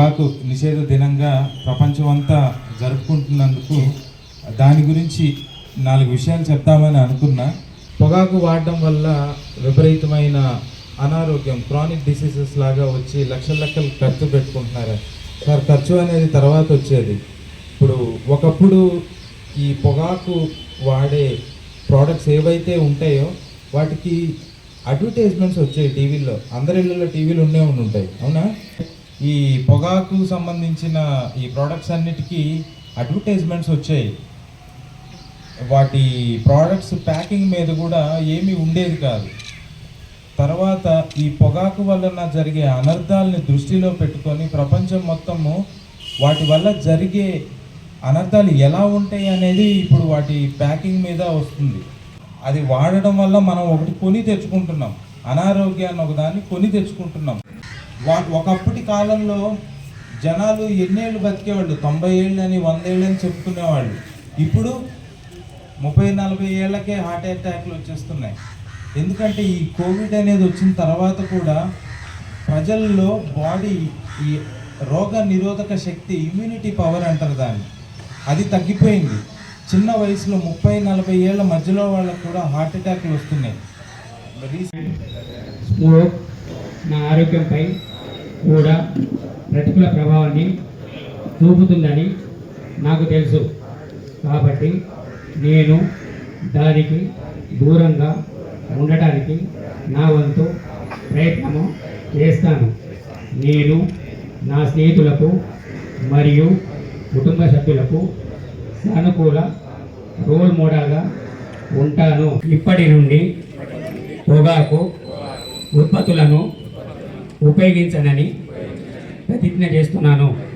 పొగాకు నిషేధ దినంగా ప్రపంచమంతా జరుపుకుంటున్నందుకు దాని గురించి నాలుగు విషయాలు చెప్తామని అనుకున్నా. పొగాకు వాడడం వల్ల విపరీతమైన అనారోగ్యం క్రానిక్ డిసీజెస్ లాగా వచ్చి లక్షల లక్షలు ఖర్చు పెట్టుకుంటున్నారు. సార్ ఖర్చు అనేది తర్వాత వచ్చేది. ఇప్పుడు ఒకప్పుడు ఈ పొగాకు వాడే ప్రోడక్ట్స్ ఏవైతే ఉంటాయో వాటికి అడ్వర్టైజ్మెంట్స్ వచ్చాయి టీవీల్లో. అందరి ఇళ్ళలో టీవీలు ఉండే ఉండి ఉంటాయి అవునా? ఈ పొగాకు సంబంధించిన ఈ ప్రోడక్ట్స్ అన్నిటికీ అడ్వర్టైజ్మెంట్స్ వచ్చాయి. వాటి ప్రోడక్ట్స్ ప్యాకింగ్ మీద కూడా ఏమీ ఉండేది కాదు. తర్వాత ఈ పొగాకు వలన జరిగే అనర్థాలని దృష్టిలో పెట్టుకొని ప్రపంచం మొత్తము వాటి వల్ల జరిగే అనర్థాలు ఎలా ఉంటాయి అనేది ఇప్పుడు వాటి ప్యాకింగ్ మీద వస్తుంది. అది వాడడం వల్ల మనం ఒకటి కొని తెచ్చుకుంటున్నాం. అనారోగ్యాన్ని ఒకదాన్ని కొని తెచ్చుకుంటున్నాం. ఒకప్పటి కాలంలో జనాలు ఎన్నేళ్ళు బతికేవాళ్ళు? తొంభై ఏళ్ళు అని వంద ఏళ్ళు అని చెప్పుకునేవాళ్ళు. ఇప్పుడు ముప్పై నలభై ఏళ్ళకే హార్ట్ అటాక్లు వచ్చేస్తున్నాయి. ఎందుకంటే ఈ కోవిడ్ అనేది వచ్చిన తర్వాత కూడా ప్రజల్లో బాడీ ఈ రోగ నిరోధక శక్తి ఇమ్యూనిటీ పవర్ అంటారు దాన్ని. అది తగ్గిపోయింది. చిన్న వయసులో ముప్పై నలభై ఏళ్ళ మధ్యలో వాళ్ళకు కూడా హార్ట్ అటాక్లు వస్తున్నాయి. నా ఆరోగ్యంపై కూడా ప్రతికూల ప్రభావాన్ని చూపుతుందని నాకు తెలుసు. కాబట్టి నేను దానికి దూరంగా ఉండటానికి నా వంతు ప్రయత్నము చేస్తాను. నేను నా స్నేహితులకు మరియు కుటుంబ సభ్యులకు సానుకూల రోల్ మోడల్గా ఉంటాను. ఇప్పటి నుండి పొగాకు ఉత్పత్తులను ఉపయోగించనని ప్రతిజ్ఞ చేస్తున్నాను.